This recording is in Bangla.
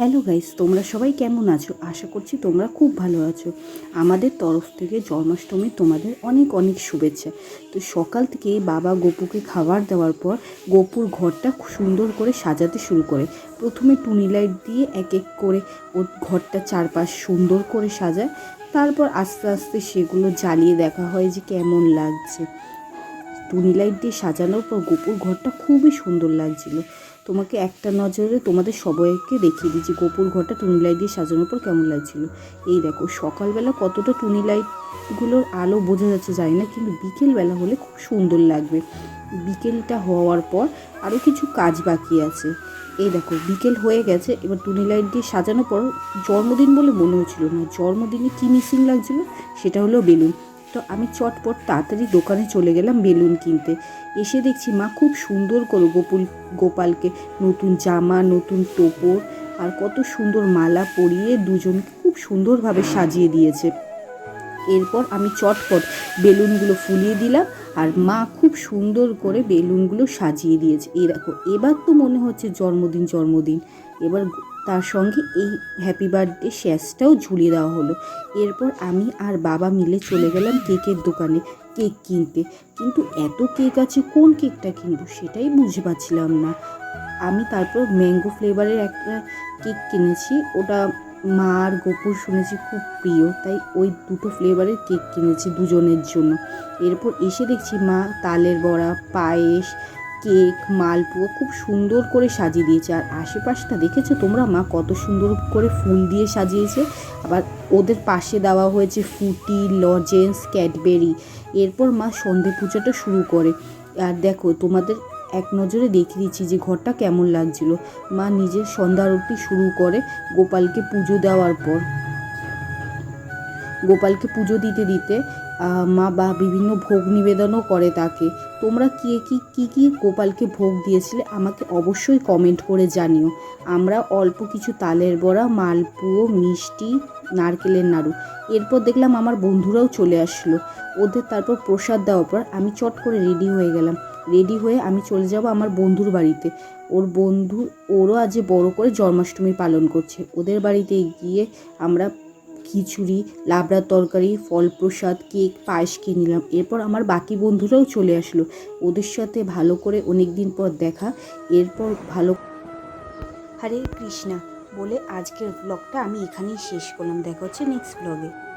হ্যালো গাইস তোমরা সবাই কেমন আছো? আশা করছি তোমরা খুব ভালো আছো। আমাদের তরফ থেকে জন্মাষ্টমী তোমাদের অনেক অনেক শুভেচ্ছা। তো সকাল থেকে বাবা গপুকে খাবার দেওয়ার পর গপুর ঘরটা সুন্দর করে সাজাতে শুরু করে। প্রথমে টুনি লাইট দিয়ে এক এক করে ওর ঘরটা চারপাশ সুন্দর করে সাজায়। তারপর আস্তে আস্তে সেগুলো জ্বালিয়ে দেখা হয় যে কেমন লাগছে। টুনি লাইট দিয়ে সাজানোর পর গোপুর ঘরটা খুবই সুন্দর লাগছিল। তোমাকে একটা নজরে তোমাদের সবাইকে দেখিয়ে দিচ্ছি গোপুর ঘরটা টুনি লাইট দিয়ে সাজানোর পর কেমন লাগছিল। এই দেখো, সকালবেলা কতটা টুনি লাইটগুলোর আলো বোঝা যাচ্ছে জানি না, কিন্তু বিকেলবেলা হলে খুব সুন্দর লাগবে। বিকেলটা হওয়ার পর আরও কিছু কাজ বাকি আছে। এই দেখো, বিকেল হয়ে গেছে, এবার টুনি লাইট দিয়ে সাজানোর পর জন্মদিন বলে মনে হচ্ছিল না। জন্মদিনে কী মিসিং লাগছিল? সেটা হলো বেলুন। তো আমি চটপট তাড়াতাড়ি দোকানে চলে গেলাম বেলুন কিনতে। এসে দেখছি মা খুব সুন্দর করে গোপুল, গোপালকে নতুন জামা, নতুন টোপর আর কত সুন্দর মালা পরিয়ে দুজনকে খুব সুন্দরভাবে সাজিয়ে দিয়েছে। এরপর আমি চটপট বেলুনগুলো ফুলিয়ে দিলাম আর মা খুব সুন্দর করে বেলুনগুলো সাজিয়ে দিয়েছে। এরকম এবার তো মনে হচ্ছে জন্মদিন জন্মদিন। এবার তার সঙ্গে এই হ্যাপি বার্থডে শ্যাসটাও ঝুলিয়ে দেওয়া হলো। এরপর আমি আর বাবা মিলে চলে গেলাম কেকের দোকানে, কেক কিনতে। কিন্তু এত কেক আছে, কোন কেকটা কিনবো সেটাই বুঝে পারছিলাম না। আমি তারপর ম্যাঙ্গো ফ্লেভারের একটা কেক কিনেছি, ওটা মা আর গোপুর শুনেছি খুব প্রিয়, তাই ওই দুটো ফ্লেভারের কেক কিনেছি দুজনের জন্য। এরপর এসে দেখছি মা তালের বড়া, পায়েস কেক, মালপোয়া খুব সুন্দর করে সাজিয়ে দিয়েছে আর আশেপাশটা দেখেছ তোমরা? মা কত সুন্দর করে ফুল দিয়ে সাজিয়েছে। আবার ওদের পাশে দেওয়া হয়েছে ফুটি, লজেন্স, ক্যাডবেরি। এরপর মা সন্ধে পুজোটা শুরু করে। আর দেখো, তোমাদের এক নজরে দেখিয়ে দিচ্ছি যে ঘরটা কেমন লাগছিল। মা নিজের সন্ধ্যা আরতি শুরু করে গোপালকে পুজো দেওয়ার পর। গোপালকে পুজো দিতে দিতে মা বা বিভিন্ন ভোগ নিবেদনও করে তাকে। তোমরা কে, কি কি কি গোপালকে ভোগ দিয়েছিলে আমাকে অবশ্যই কমেন্ট করে জানিও। আমরা অল্প কিছু তালের বড়া, মালপুয়ো, মিষ্টি, নারকেলের নাড়ু। এরপর দেখলাম আমার বন্ধুরাও চলে আসলো। ওদের তারপর প্রসাদ দেওয়ার পর আমি চট করে রেডি হয়ে গেলাম। রেডি হয়ে আমি চলে যাব আমার বন্ধুর বাড়িতে। ওর বন্ধু, ওরও আজ বড় করে জন্মাষ্টমী পালন করছে। ওদের বাড়িতে গিয়ে আমরা খিচুড়ি, লাবড়ার তরকারি ফল প্রসাদ কেক, পায়েস কিনে নিলাম। এরপর আমার বাকি বন্ধুরাও চলে আসলো। ওদের সাথে ভালো করে অনেক দিন পর দেখা। এরপর ভালো হরে কৃষ্ণা বলে আজকের ব্লগটা আমি এখানেই শেষ করলাম। দেখা হচ্ছে নেক্সট ব্লগে